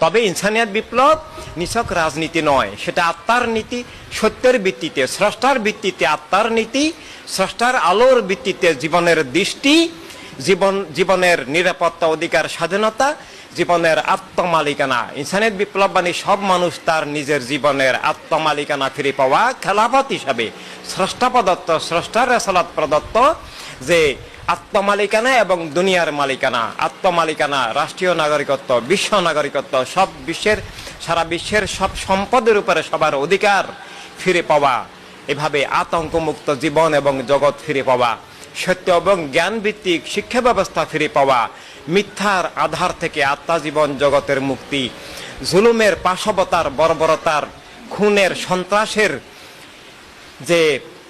তবে ইনসানিয়াত বিপ্লব নিছক রাজনীতি নয়। সেটা আত্মার নীতি, সত্যের ভিত্তিতে, স্রষ্টার ভিত্তিতে আত্মার নীতি, স্রষ্টার আলোর ভিত্তিতে জীবনের দৃষ্টি, জীবন, জীবনের নিরাপত্তা অধিকার স্বাধীনতা, জীবনের আত্মমালিকানা। ইনসানিয়ত বিপ্লব মানে সব মানুষ তার নিজের জীবনের আত্মমালিকানা ফিরে পাওয়া খেলাফত হিসাবে স্রষ্টা প্রদত্ত, স্রষ্টার রেসালাত প্রদত্ত যে আত্মমালিকানা এবং দুনিয়ার মালিকানা। আত্মমালিকানা, রাষ্ট্রীয় নাগরিকত্ব, বিশ্ব নাগরিকত্ব, সব বিশ্বের, সারা বিশ্বের সব সম্পদের উপরে সবার অধিকার ফিরে পাওয়া। এভাবে আতঙ্কমুক্ত জীবন এবং জগৎ ফিরে পাওয়া। সত্য এবং জ্ঞান ভিত্তিক শিক্ষা ব্যবস্থা ফিরে পাওয়া। মিথ্যার আধার থেকে আত্মাজীবন জগতের মুক্তি। জুলুমের পাশবতার বর্বরতার, খুনের সন্ত্রাসের যে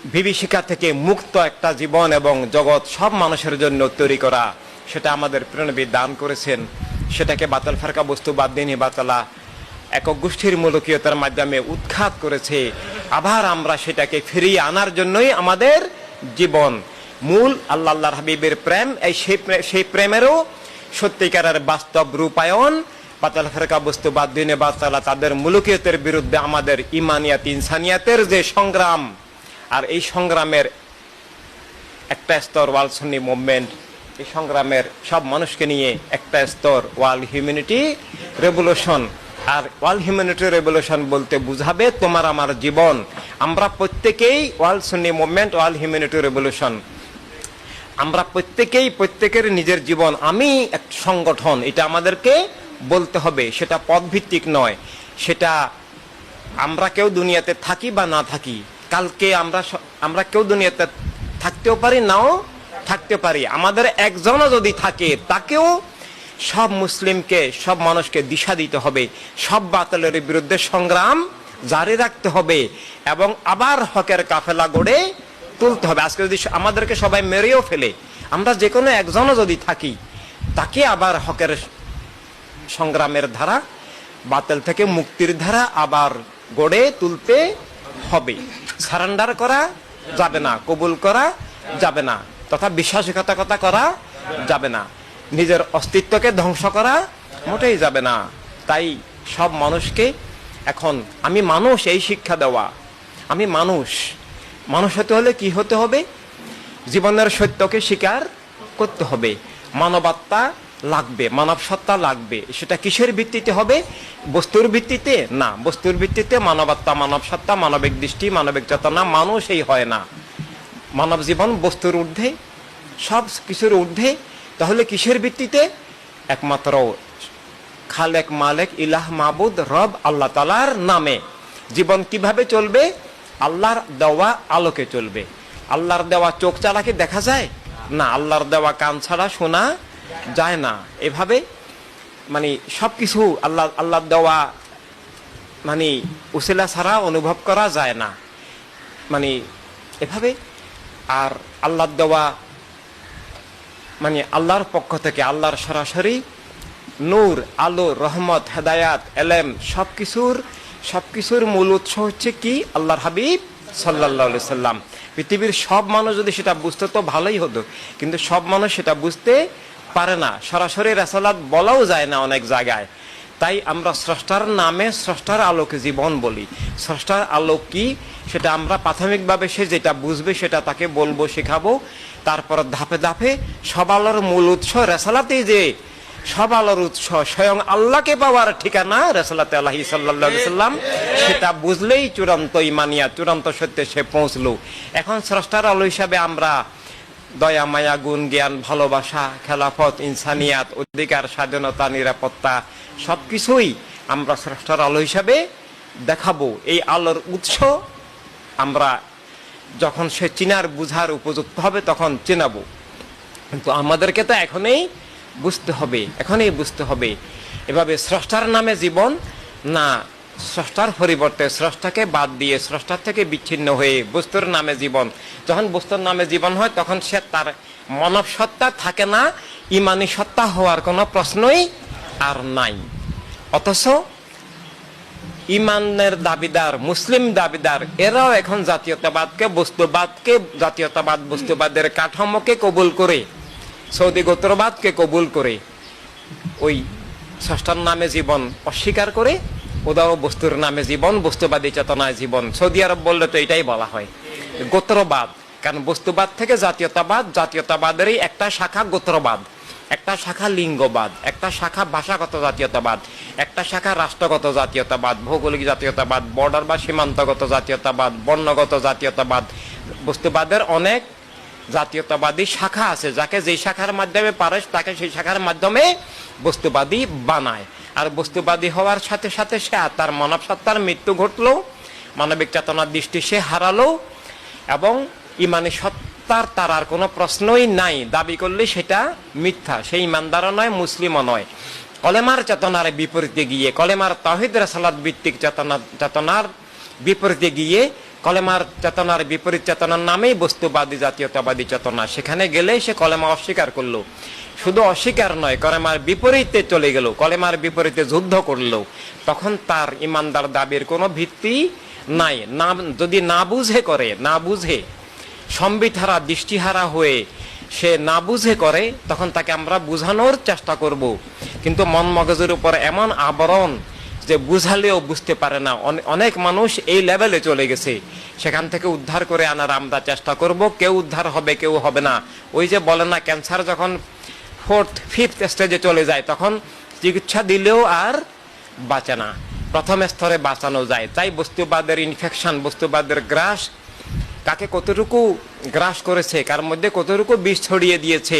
বিভীষিকা থেকে মুক্ত একটা জীবন এবং জগৎ সব মানুষের জন্য তৈরি করা, সেটা আমাদের প্রেরণবিদ দান করেছেন। সেটাকে বাতাল ফারকা বস্তু বাদ দিন বাতালা একক গোষ্ঠীর মূলকীয়তার মাধ্যমে উৎখাত করেছে। আবার আমরা সেটাকে ফিরিয়ে আনার জন্যই আমাদের জীবন। মূল আল্লাহ আল্লাহর হাবিবের প্রেম, এই সেই সেই প্রেমেরও সত্যিকারের বাস্তব রূপায়ণ। বাতাল ফেরকা বস্তু বাদ দিনে বাতালা তাদের মুলুকিয়তের বিরুদ্ধে আমাদের ইমানিয়াত, ইনসানিয়াতের যে সংগ্রাম আর এই সংগ্রামের একটা স্তর ওয়ার্ল্ড সন্নি মুভমেন্ট, এই সংগ্রামের সব মানুষকে নিয়ে একটা স্তর ওয়ার্ল্ড হিউম্যানিটি রেভলিউশন। আর ওয়ার্ল্ড হিউম্যানিটি রেভলিউশন বলতে বুঝাবে তোমার আমার জীবন। আমরা প্রত্যেকেই ওয়ার্ল্ড সন্নি মুভমেন্ট, ওয়ার্ল্ড হিউম্যানিটি রেভলিউশন। আমরা প্রত্যেকেই, প্রত্যেকের নিজের জীবন। আমি এক সংগঠন, এটা আমাদেরকে বলতে হবে, সেটা পদভিত্তিক নয়। সেটা আমরা কেউ দুনিয়াতে থাকি বা না থাকি। কালকে আমরা আমরা কেউ দুনিয়াতে থাকতেও পারি, নাও থাকতে পারি। আমাদের একজনও যদি থাকে, তাকেও সব মুসলিমকে, সব মানুষকে দিশা দিতে হবে। সব বাতিলের বিরুদ্ধে সংগ্রাম জারি রাখতে হবে এবং আবার হকের কাফেলা গড়ে তুলতে হবে। আজকে যদি আমাদেরকে সবাই মেরেও ফেলে, আমরা যে কোনো একজনও যদি থাকি, তাকে আবার হকের সংগ্রামের ধারা, বাতিল থেকে মুক্তির ধারা আবার গড়ে তুলতে হবে। সারেন্ডার করা যাবে না, কবুল করা যাবে না, তথা বিশ্বাসঘাতকতা করা যাবে না, নিজের অস্তিত্বকে ধ্বংস করা মোটেই যাবে না। তাই সব মানুষকে এখন আমি মানুষ এই শিক্ষা দেওয়া, আমি মানুষ মানুষ হতে হলে কি হতে হবে? জীবনের সত্যকে স্বীকার করতে হবে, মানবাত্মা লাগবে মানব সত্তা লাগবে। সেটা কিসের ভিত্তিতে হবে? বস্তুর ভিত্তিতে? না, বস্তুর ভিত্তিতে মানবাত্মা মানব সত্তা মানবিক দৃষ্টি, মানবিক চেতনা মানুষই হয় না। মানব জীবন বস্তুর ঊর্ধ্বে, সব কিছুর ঊর্ধ্বে। তাহলে কিসের ভিত্তিতে? একমাত্র খালেক, মালেক, ইলাহ, মাবুদ, রব, আল্লাহ তালার নামে। জীবন কীভাবে চলবে? আল্লাহর দেওয়া আলোকে চলবে। আল্লাহর দেওয়া চোখ চালাকে দেখা যায়? না, আল্লাহর দেওয়া কান ছাড়া শোনা যায় না। এভাবে মানে সবকিছু আল্লাহ আল্লাহর দেওয়া মানে উসিলা ছাড়া অনুভব করা যায় না। মানে এভাবে আর আল্লাহর দেওয়া মানে আল্লাহর পক্ষ থেকে আল্লাহর সরাসরি নূর, আলো, রহমত, হেদায়াত, এলেম সব কিছুর সব কিছুর মূল উৎস হচ্ছে কি? আল্লাহর হাবিব সাল্লাহ সাল্লাম পৃথিবীর সব মানুষ যদি সেটা বুঝতে তো ভালোই হতো। কিন্তু সব মানুষ সেটা বুঝতে পারে না। সরাসরি রেসালাত বলাও যায় না অনেক জায়গায়। তাই আমরা স্রষ্টার নামে স্রষ্টার আলোকে জীবন বলি। স্রষ্টার আলোক কি? সেটা আমরা প্রাথমিকভাবে সে যেটা বুঝবে সেটা তাকে বলব, শেখাবো। তারপর ধাপে ধাপে সব আলোর মূল উৎস রেসালাতে যে সব আলোর উৎস স্বয়ং আল্লাহকে পাওয়ার ঠিকানা রেসালাতে আল্লাহি সাল্লাম, সেটা বুঝলেই চূড়ান্ত ইমানিয়া চূড়ান্ত সত্যে সে পৌঁছলো। এখন স্রষ্টার আলো হিসাবে আমরা দয়া, মায়া, গুণ, জ্ঞান, ভালোবাসা, খেলাফত, ইনসানিয়াত, অধিকার, স্বাধীনতা, নিরাপত্তা সব কিছুই আমরা স্রষ্টার আলো হিসাবে দেখাবো। এই আলোর উৎস আমরা যখন সে চিনার বুঝার উপযুক্ত হবে তখন চেনাবো। কিন্তু আমাদেরকে তো এখনই বুঝতে হবে, এখনই বুঝতে হবে। এভাবে স্রষ্টার নামে জীবন না স্রষ্টার পরিবর্তে স্রষ্টাকে বাদ দিয়ে স্রষ্টার থেকে বিচ্ছিন্ন হয়ে বস্তুর নামে জীবন। যখন বস্তুর নামে জীবন হয়, তখন সে তার মানব সত্তা থাকে না, ইমানি সত্তা হওয়ার কোনো প্রশ্নই আর নাই। অথচ ইমানের দাবিদার, মুসলিম দাবিদার, এরাও এখন জাতীয়তাবাদকে, বস্তুবাদকে, জাতীয়তাবাদ, বস্তুবাদের কাঠামোকে কবুল করে, সৌদি গোত্রবাদকে কবুল করে, ওই স্রষ্টার নামে জীবন অস্বীকার করে উদাও বস্তুর নামে জীবন বস্তুবাদী চেতনায় জীবন সৌদি আরব বললে তো এটাই বলা হয়। গোত্রবাদ কারণ বস্তুবাদ থেকে জাতীয়তাবাদ জাতীয়তাবাদেরই একটা শাখা গোত্রবাদ একটা শাখা লিঙ্গবাদ একটা শাখা ভাষাগত জাতীয়তাবাদ, একটা শাখা রাষ্ট্রগত জাতীয়তাবাদ, ভৌগোলিক জাতীয়তাবাদ বর্ডার বা সীমান্তগত জাতীয়তাবাদ বর্ণগত জাতীয়তাবাদ। বস্তুবাদের অনেক জাতীয়তাবাদী শাখা আছে, যাকে যেই শাখার মাধ্যমে পারে, তাকে সেই শাখার মাধ্যমে বস্তুবাদী বানায়। আর বস্তুবাদী হওয়ার সাথে সাথে সে তার মানব সত্তার মৃত্যু ঘটলো, মানবিক চেতনার দৃষ্টি সে হারালো, এবং ইমানি সত্তার তার আর কোনো প্রশ্নই নাই। দাবি করলে সেটা মিথ্যা সেই ইমানদারও নয়, মুসলিমও নয়। কলেমার চেতনার বিপরীতে গিয়ে, কলেমার তহিদ রাসালাত ভিত্তিক চেতনা, চেতনার বিপরীতে গিয়ে, কলেমার চেতনার বিপরীত চেতনার নামেই বস্তুবাদী জাতীয়তাবাদী চেতনা। সেখানে গেলে সে কলেমা অস্বীকার করল। শুধু অস্বীকার নয়, কলেমার বিপরীতে চলে গেল, কলেমার বিপরীতে যুদ্ধ করল। তখন তার ইমানদার দাবির কোনো ভিত্তি নাই। না, যদি না বুঝে করে, না বুঝে সম্বিতহারা দৃষ্টিহারা হয়ে সে না বুঝে করে, তখন তাকে আমরা বুঝানোর চেষ্টা করব। কিন্তু মন মগজের উপর এমন আবরণ যে বুঝালেও বুঝতে পারে না। অনেক মানুষ এই লেভেলে চলে গেছে। সেখান থেকে উদ্ধার করে আনার আমরা চেষ্টা করব। কেউ উদ্ধার হবে, কেউ হবে না। ওই যে বলে না, ক্যান্সার যখন ফোর্থ, ফিফথ স্টেজে চলে যায়, তখন চিকিৎসা দিলেও আর বাঁচে না। প্রথম স্তরে বাঁচানো যায়। তাই বস্তুবাদের ইনফেকশন বস্তুবাদের গ্রাস, কাকে কতটুকু গ্রাস করেছে, কার মধ্যে কতটুকু বিষ ছড়িয়ে দিয়েছে,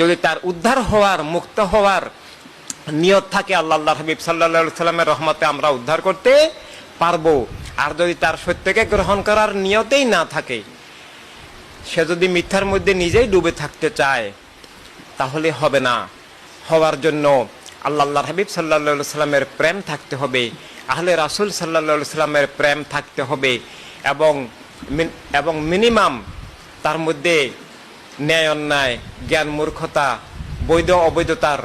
যদি তার উদ্ধার হওয়ার, মুক্ত হওয়ার নিয়ত থাকে আল্লাহ হাবিব সাল্লা সাল্লামের রহমতে আমরা উদ্ধার করতে পারব। আর যদি তার সত্যকে গ্রহণ করার নিয়তেই না থাকে, সে যদি মিথ্যার মধ্যে নিজেই ডুবে থাকতে চায় তাহলে হবে না। হওয়ার জন্য আল্লাহ হাবিব সাল্লা সাল্লামের প্রেম থাকতে হবে, আহলে রাসুল সাল্লা সাল্লামের প্রেম থাকতে হবে এবং এবং মিনিমাম তার মধ্যে ন্যায় অন্যায়, জ্ঞান মূর্খতা, বৈধ অবৈধতার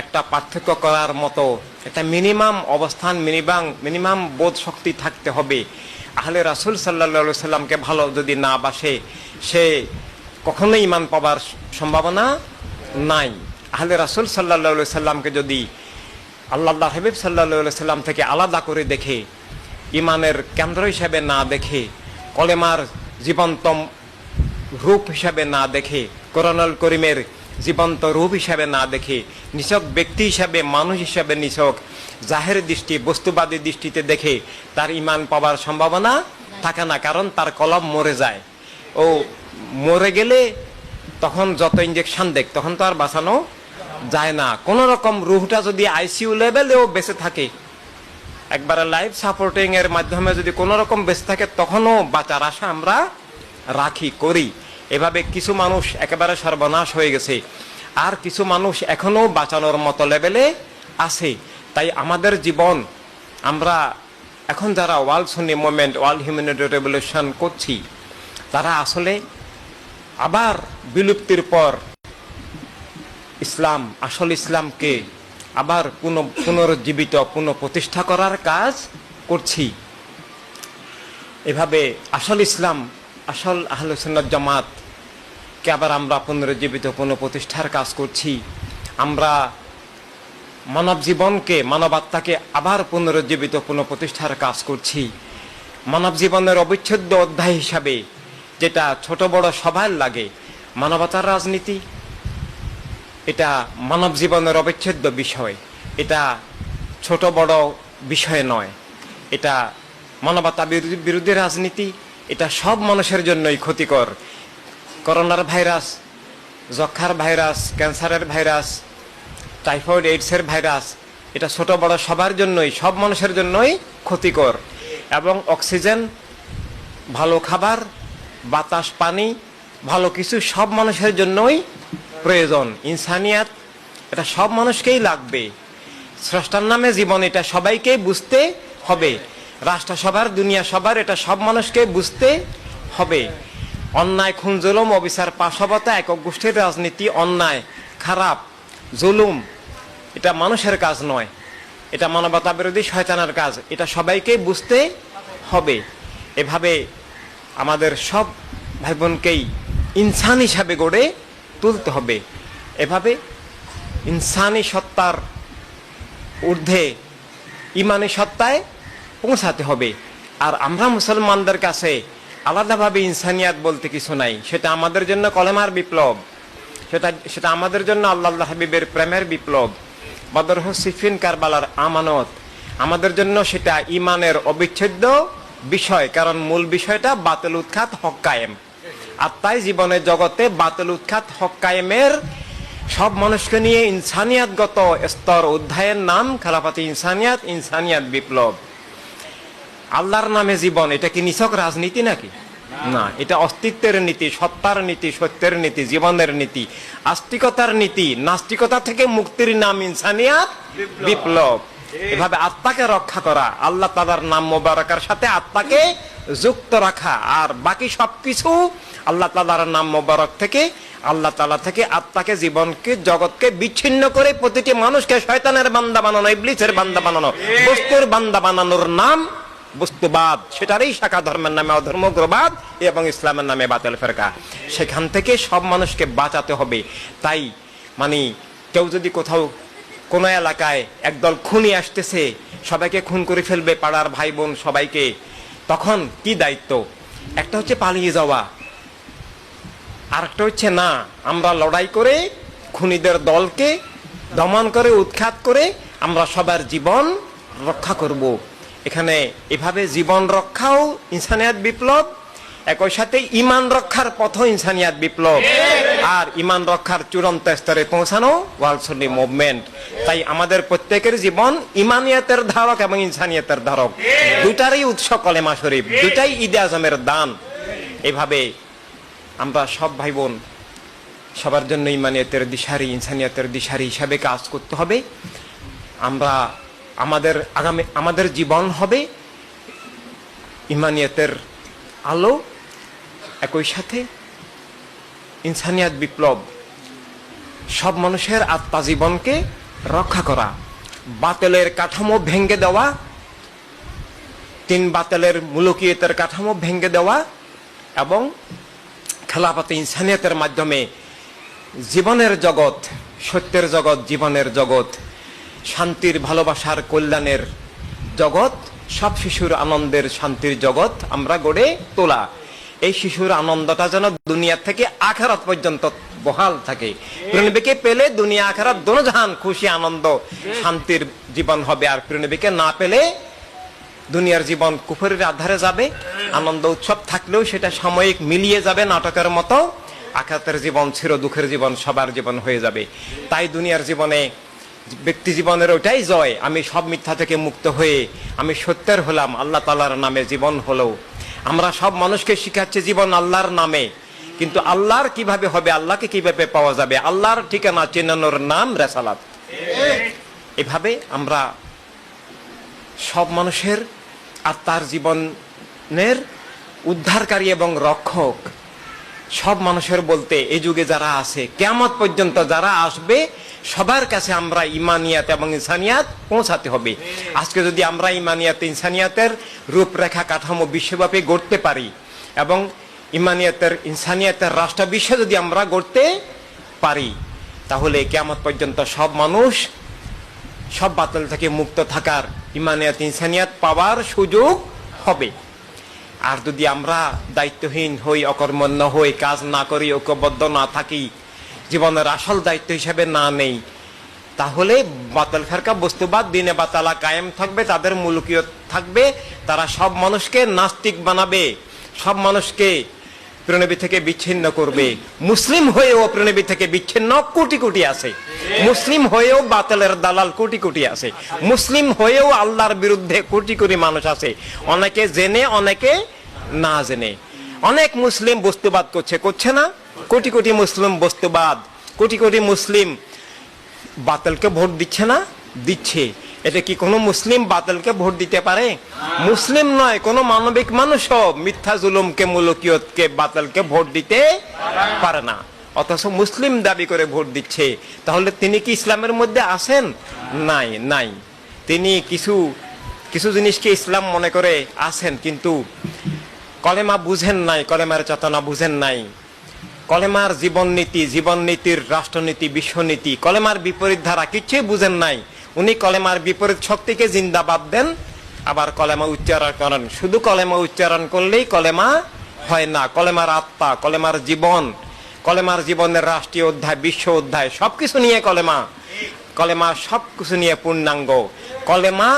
একটা পার্থক্য করার মতো একটা মিনিমাম অবস্থান, মিনিমাম মিনিমাম বোধ শক্তি থাকতে হবে। আহলে রাসুল সাল্লা সাল্লামকে ভালো যদি না বাসে, সে কখনোই ইমান পাবার সম্ভাবনা নাই। আহলে রাসুল সাল্লা সাল্লামকে যদি আল্লাহ হাবিব সাল্লা সাল্লাম থেকে আলাদা করে দেখে ইমানের কেন্দ্র হিসাবে না দেখে, কলেমার জীবন্ত রূপ হিসাবে না দেখে করোনাল করিমের জীবন্ত রূপ হিসাবে না দেখে, নিছক ব্যক্তি হিসাবে, মানুষ হিসাবে নিছক জাহের দৃষ্টি, বস্তুবাদী দৃষ্টিতে দেখে তার ইমান পাওয়ার সম্ভাবনা থাকে না, কারণ তার কলম মরে যায়। ও মরে গেলে তখন যত ইঞ্জেকশন দেখ, তখন তো আর বাঁচানো যায় না। কোন রকম রুহটা যদি আইসিইউ লেভেলেও বেঁচে থাকে, একবারে লাইফ সাপোর্টিং এর মাধ্যমে যদি কোনো রকম বেঁচে থাকে, তখনও বাঁচার আশা আমরা রাখি, করি। এভাবে কিছু মানুষ একেবারে সর্বনাশ হয়ে গেছে। আর কিছু মানুষ এখনও বাঁচানোর মতো লেভেলে আছে। তাই আমাদের জীবন, আমরা এখন যারা world Sunni movement world humanity revolution করছি, তারা আসলে আবার বিলুপ্তির পর ইসলাম, আসল ইসলামকে আবার পুনঃ, পুনরুজ্জীবিত পুনঃ প্রতিষ্ঠা করার কাজ করছি। এভাবে আসল ইসলাম, আসল আহলুসন্নত জামাত কে আবার আমরা পুনরুজ্জীবিত পুনঃ প্রতিষ্ঠার কাজ করছি। আমরা মানব জীবনকে মানবাত্মাকে আবার পুনরুজ্জীবিত পুনঃ প্রতিষ্ঠার কাজ করছি। মানব জীবনের অবিচ্ছেদ্য অধ্যায় হিসাবে যেটা ছোট বড় সবার লাগে। মানবতার রাজনীতি, এটা মানব জীবনের অবিচ্ছেদ্য বিষয়। এটা ছোট বড় বিষয় নয়। এটা মানবতা বিরোধী রাজনীতি, এটা সব মানুষের জন্যই ক্ষতিকর। করোনার ভাইরাস যক্ষার ভাইরাস, ক্যান্সারের ভাইরাস, টাইফয়েড, এইডসের ভাইরাস, এটা ছোট বড় সবার জন্যই, সব মানুষের জন্যই ক্ষতিকর। এবং অক্সিজেন, ভালো খাবার বাতাস, পানি, ভালো কিছু সব মানুষের জন্যই প্রয়োজন। ইনসানিয়াত, এটা সব মানুষকেই লাগবে। স্রষ্টার নামে জীবন, এটা সবাইকেই বুঝতে হবে। রাষ্ট্র সবার, দুনিয়া সবার, এটা সব মানুষকে বুঝতে হবে। অন্যায়, খুন, জুলুম, অবিচার, পাশবতা, একক গোষ্ঠীর রাজনীতি, অন্যায়, খারাপ, জুলুম, এটা মানুষের কাজ নয়। এটা মানবতা বিরোধী শয়তানের কাজ। এটা সবাইকেই বুঝতে হবে। এভাবে আমাদের সব ভাই বোনকেই ইনসান হিসাবে গড়ে তুলতে হবে। এভাবে ইনসানি সত্তার ঊর্ধ্বে ইমানি সত্তায় পৌঁছাতে হবে। আর আমরা মুসলমানদের কাছে আলাদাভাবে ইনসানিয়াত বলতে কিছু নাই। সেটা আমাদের জন্য কলেমার বিপ্লব। সেটা সেটা আমাদের জন্য আল্লাহ হাবিবের প্রেমের বিপ্লব। বদর সিফিন কারবালার আমানত। আমাদের জন্য সেটা ইমানের অবিচ্ছেদ্য বিষয়, কারণ মূল বিষয়টা বাতিল উৎখাত হক কায়েম। আর তাই জীবনের জগতে বাতিল উৎখাত হক কায়েমের সব মানুষকে নিয়ে ইনসানিয়াতগত স্তর অধ্যায়ের নাম খেলাফাতি ইনসানিয়াত ইনসানিয়াত বিপ্লব। আল্লাহর নামে জীবন, এটা কি নিছক রাজনীতি নাকি? না, এটা অস্তিত্বের নীতি, সত্তার নীতি, সত্যের নীতি, জীবনের নীতি, আস্তিকতার নীতি, নাস্তিকতা থেকে মুক্তির নাম ইনসানিয়াত বিপ্লব। এভাবে আত্মাকে রক্ষা করা, আল্লাহ তালার নাম মোবারকার সাথে আত্মাকে যুক্ত রাখা, আর বাকি সবকিছু আল্লাহ তালার নাম মোবারক থেকে, আল্লাহ তালা থেকে আত্মাকে, জীবনকে, জগৎকে বিচ্ছিন্ন করে প্রতিটি মানুষকে শয়তানের বান্দা বানানো, ইবলিসের বান্দা বানানো, বস্তুর বান্দা বানানোর নাম বস্তুবাদ। সেটারই শাখা ধর্মের নামে অধর্মগ্রবাদ এবং ইসলামের নামে বাতিল ফেরকা। সেখান থেকে সব মানুষকে বাঁচাতে হবে। তাই মানে কেউ যদি কোথাও কোনো এলাকায় একদল খুনি আসতেছে, সবাইকে খুন করে ফেলবে পাড়ার ভাই বোন সবাইকে। তখন কি দায়িত্ব? একটা হচ্ছে পালিয়ে যাওয়া, আরেকটা হচ্ছে না, আমরা লড়াই করে খুনিদের দলকে দমন করে, উৎখাত করে আমরা সবার জীবন রক্ষা করব। এখানে এভাবে জীবন রক্ষাও ইনসানিয়াত বিপ্লব একই সাথে ইমান রক্ষার পথ ইনসানিয়াত বিপ্লব। আর ইমান রক্ষার চূড়ান্ত স্তরে পৌঁছানো ওয়ার্ল্ড মুভমেন্ট। তাই আমাদের প্রত্যেকের জীবন ইমানিয়াতের ধারক এবং ইনসানিয়াতের ধারক। দুটারই উৎস কলেমা শরীফ দুটাই ঈদে আজমের দান। এভাবে আমরা সব ভাই বোন সবার জন্য ইমানিয়াতের দিশারি, ইনসানিয়াতের দিশারি হিসাবে কাজ করতে হবে। আমরা আমাদের আগামী, আমাদের জীবন হবে ইমানিয়াতের আলো একই সাথে ইনসানিয়াত বিপ্লব, সব মানুষের আত্মা জীবনকে রক্ষা করা, বাতেলের কাঠামো ভেঙ্গে দেওয়া, তিন বাতেলের মুলকিয়তের কাঠামো ভেঙ্গে দেওয়া এবং খেলাফতে ইনসানিয়তের মাধ্যমে জীবনের জগৎ, সত্যের জগৎ, জীবনের জগৎ, শান্তির ভালোবাসার কল্যাণের জগৎ, সব শিশুর আনন্দের শান্তির জগৎ আমরা গড়ে তোলা। এই শিশুর আনন্দটা যেন দুনিয়া থেকে আখারাত পর্যন্ত বহাল থাকে। প্রণবীকে পেলে দুনিয়া, আখারাত দোনোজাহান খুশি, আনন্দ, শান্তির জীবন হবে। আর প্রণবীকে না পেলে দুনিয়ার জীবন কুফরের আধারে যাবে। আনন্দ, উৎসব থাকলেও সেটা সাময়িক মিলিয়ে যাবে নাটকের মতো। আঘাতের জীবন ছিল দুঃখের জীবন, সবার জীবন হয়ে যাবে। তাই দুনিয়ার জীবনে ব্যক্তি জীবনের ওটাই জয়। আমি সব মিথ্যা থেকে মুক্ত হয়ে, আমি সত্যের হলাম। আল্লাহ তালার নামে জীবন হলো। আমরা সব মানুষকে শিখাচ্ছি জীবন আল্লাহর নামে। কিন্তু আল্লাহর কীভাবে হবে, আল্লাহকে কীভাবে পাওয়া যাবে? আল্লাহর ঠিকানা, চেনানোর নাম রেসালাত। এভাবে আমরা সব মানুষের আর তার জীবনের উদ্ধারকারী এবং রক্ষক সব মানুষের বলতে, এই যুগে যারা আছে কেমত পর্যন্ত যারা আসবে, সবার কাছে আমরা ইমানিয়াত এবং ইনসানিয়াত পৌঁছাতে হবে। আজকে যদি আমরা ইমানিয়াত, ইনসানিয়াতের রূপরেখা কাঠামো বিশ্বব্যাপী গড়তে পারি এবং ইমানিয়াতের, ইনসানিয়াতের রাষ্ট্র বিশ্ব যদি আমরা গড়তে পারি, তাহলে কেমত পর্যন্ত সব মানুষ, সব বাতিল থেকে মুক্ত থাকার ইমানিয়াত, ইনসানিয়াত পাওয়ার সুযোগ হবে। আর যদি আমরা দায়িত্বহীন হই, অকর্মণ্য হই, কাজ না করি, ঐক্যবদ্ধ না থাকি, জীবনের আসল দায়িত্ব হিসেবে না নেই, তাহলে বাতাল ফেরকা, বস্তুবাদ, দিনে বাতালা কায়েম থাকবে, তাদের মুলুকিয়ত থাকবে, তারা সব মানুষকে নাস্তিক বানাবে, সব মানুষকে প্রণবী থেকে বিচ্ছিন্ন করবে। মুসলিম হয়েও প্রণবী থেকে বিচ্ছিন্ন কোটি কোটি আছে। মুসলিম হয়েও বাতিলের দালাল কোটি কোটি আছে। মুসলিম হয়েও আল্লাহর বিরুদ্ধে কোটি কোটি মানুষ আছে। অনেকে জেনে, অনেকে না জেনে। অনেক মুসলিম বস্তুবাদ করছে করছে না? কোটি কোটি মুসলিম বস্তুবাদ, কোটি কোটি মুসলিম বাতিলকে ভোট দিচ্ছে না? দিচ্ছে। এটা কি কোনো মুসলিম বাতিলকে ভোট দিতে পারে? মুসলিম নয়, কোনো মানবিক মানুষও মিথ্যা জুলুমকে, মুলকিয়তকে, বাতিলকে ভোট দিতে পারে না। অথচ মুসলিম দাবি করে ভোট দিচ্ছে। তাহলে তিনি কি ইসলামের মধ্যে আছেন? নাই নাই। তিনি কিছু কিছু জিনিসকে ইসলাম মনে করে আছেন, কিন্তু কলেমা বুঝেন নাই, কলেমার চেতনা বুঝেন নাই। কলেমার জীবন নীতি জীবন নীতির রাষ্ট্রনীতি, বিশ্বনীতি, কলেমার বিপরীত ধারা কিছুই বুঝেন নাই। উনি কলেমার বিপরীত শক্তিকে জিন্দাবাদ দেন, আবার কলেমা উচ্চারণ করেন। শুধু কলেমা উচ্চারণ করলেই কলেমা হয় না। কলেমার আত্মা, কলেমার জীবন, কলেমার জীবনের রাষ্ট্রীয় অধ্যায়, বিশ্ব অধ্যায়, সবকিছু নিয়ে কলেমা। কলেমা সবকিছু নিয়ে পূর্ণাঙ্গ। কলেমা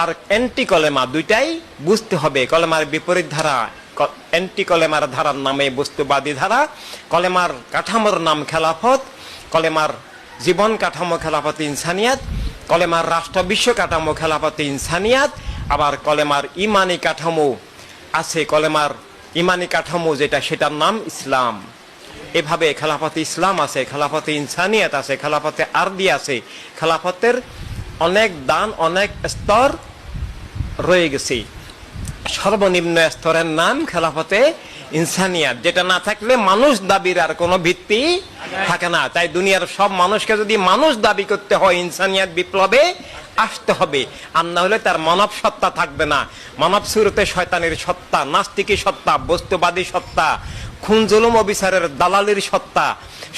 আর অ্যান্টি কলেমা দুইটাই বুঝতে হবে। কলেমার বিপরীত ধারা অ্যান্টি কলেমার ধারার নামে বস্তুবাদী ধারা, কলেমার কাঠামোর নাম খেলাফত, কলেমার জীবন কাঠামো খেলাফত ইনসানিয়াত কলেমার রাষ্ট্র বিশ্ব কাঠামো খেলাফত ইনসানিয়াত, আবার কলেমার ইমানি কাঠামো আছে, কলেমার ইমানি কাঠামো যেটা, সেটার নাম ইসলাম। এভাবে খেলাফতে ইসলাম আছে খেলাফতে ইনসানিয়াত আছে খেলাফতে আরদি আছে খেলাফতের অনেক দান, অনেক স্তর রয়ে গেছে। সর্বনিম্ন স্তরের নাম খেলাফতে ইনসানিয়াত, যেটা না থাকলে মানুষ দাবির আর কোনো ভিত্তি থাকে না। তাই দুনিয়ার সব মানুষকে যদি মানুষ দাবি করতে হয়, ইনসানিয়াত বিপ্লবে আসতে হবে। আর না হলে তার মানব সত্তা থাকবে না। মানব সুরতে শয়তানের সত্তা, নাস্তিকী সত্তা, বস্তুবাদী সত্তা খুন জুলুম অবিচারের দালালির সত্তা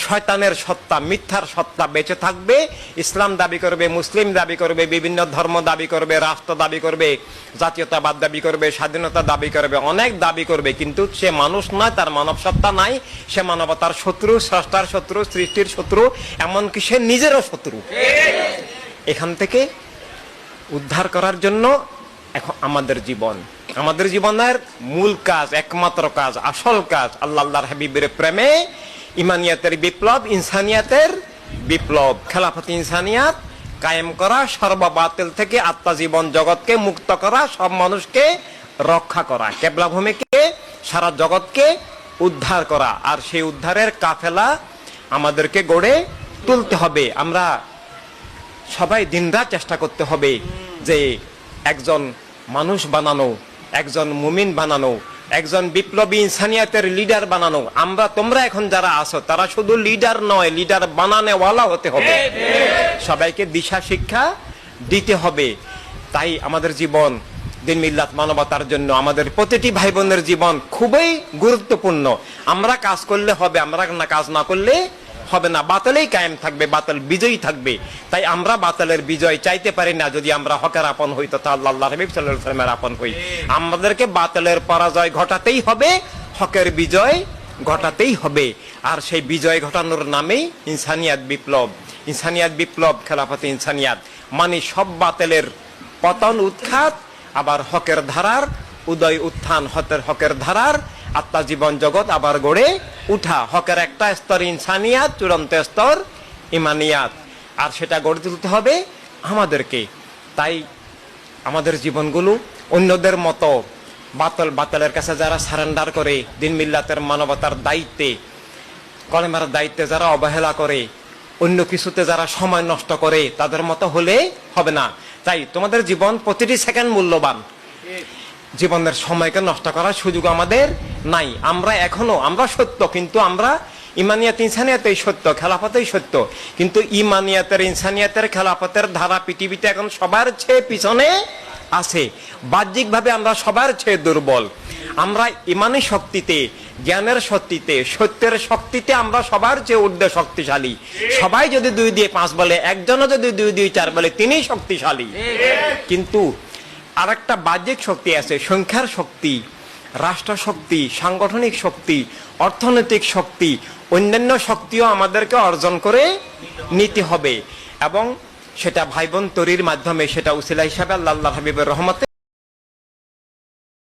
শয়তানের সত্তা মিথ্যার সত্তা বেঁচে থাকবে। ইসলাম দাবি করবে মুসলিম দাবি করবে বিভিন্ন ধর্ম দাবি করবে রাষ্ট্র দাবি করবে জাতীয়তাবাদ দাবি করবে স্বাধীনতা দাবি করবে অনেক দাবি করবে। কিন্তু সে মানুষ নয় তার মানব সত্তা নাই। সে মানবতার শত্রু স্রষ্টার শত্রু সৃষ্টির শত্রু এমনকি সে নিজেরও শত্রু। এখান থেকে উদ্ধার করার জন্য এখন আমাদের জীবন। আমাদের জীবনের মূল কাজ, একমাত্র কাজ, আসল কাজ আল্লাহ আল্লাহর হাবিবের প্রেমে ইমানিয়াতের বিপ্লব, ইনসানিয়াতের বিপ্লব। খেলাফত ইনসানিয়াত কায়েম করা, সর্ববাতিল থেকে আত্মা জীবন জগৎকে মুক্ত করা, সব মানুষকে রক্ষা করা কেবলা ভূমিকে সারা জগৎকে উদ্ধার করা। আর সেই উদ্ধারের কাফেলা আমাদেরকে গড়ে তুলতে হবে। আমরা সবাই দিনরাত চেষ্টা করতে হবে যে একজন মানুষ বানানো, একজন মুমিন বানানো, একজন বিপ্লবী ইনসানিয়াতের লিডার বানানো। আমরা, তোমরা এখন যারা আছো, তারা শুধু লিডার নয় লিডার বানানেওয়ালা হতে হবে। সবাইকে দিশা শিক্ষা দিতে হবে। তাই আমাদের জীবন, দিন মিল্লাত মানবতার জন্য আমাদের প্রতিটি ভাই বোনের জীবন খুবই গুরুত্বপূর্ণ। আমরা কাজ করলে হবে, আমরা না কাজ না করলে হবে না, বাতলেই কায়েম থাকবে, বাতল বিজয়ী থাকবে। তাই আমরা বাতলের বিজয় চাইতে পারি না, যদি আমরা হকের আপন হই, তথা আল্লাহ হাবিব সাল্লাল্লাহু আপন হই। আমাদেরকে বাতলের পরাজয় ঘটাতেই হবে, হকের বিজয় ঘটাতেই হবে। আর সেই বিজয় ঘটানোর নামেই ইনসানিয়াত বিপ্লব। ইনসানিয়াত বিপ্লব, খেলাফতে ইনসানিয়াত। মানে সব বাতেলের পতন উৎখাত, আবার হকের ধারার উদয় উত্থান, হতের হকের ধারার আত্মা জীবন জগৎ আবার গড়ে উঠা। হকের একটা স্তর ইনসানিয়াত, চূড়ান্ত স্তর ইমানিয়াত। আর সেটা গড়ে তুলতে হবে আমাদেরকে। তাই আমাদের জীবনগুলো অন্যদের মতো বাতল বাতলের কাছে যারা সারেন্ডার করে, দিন মিল্লাতের মানবতার দায়িত্বে, কলেমার দায়িত্বে যারা অবহেলা করে, অন্য কিছুতে যারা সময় নষ্ট করে, তাদের মতো হলে হবে না। তাই তোমাদের জীবন প্রতিটি সেকেন্ড মূল্যবান। জীবনের সময়কে নষ্ট করার সুযোগ আমাদের নাই। আমরা এখনও, আমরা সত্য, কিন্তু আমরা ইমানিয়াত ইনসানিয়াতেই সত্য, খেলাফতেই সত্য। কিন্তু ইমানিয়াতের ইনসানিয়াতের খেলাফতের ধারা পৃথিবীতে এখন সবার চেয়ে পিছনে আছে। বাহ্যিকভাবে আমরা সবার চেয়ে দুর্বল। আমরা ইমানি শক্তিতে, জ্ঞানের শক্তিতে, সত্যের শক্তিতে আমরা সবার চেয়ে ঊর্ধ্বে শক্তিশালী। সবাই যদি দুই দিয়ে পাঁচ বলে, একজনও যদি দুই দিয়ে চার বলে তিনি শক্তিশালী। কিন্তু আর একটা বাহ্যিক শক্তি আছে, সংখ্যার শক্তি রাষ্ট্র শক্তি সাংগঠনিক শক্তি, অর্থনৈতিক শক্তি, অন্যান্য শক্তিও আমাদেরকে অর্জন করে নিতে হবে। এবং সেটা ভাই বোন তরির মাধ্যমে, সেটা উসিলা হিসাবে আল্লাহ আল্লাহ হাবিবের রহমতে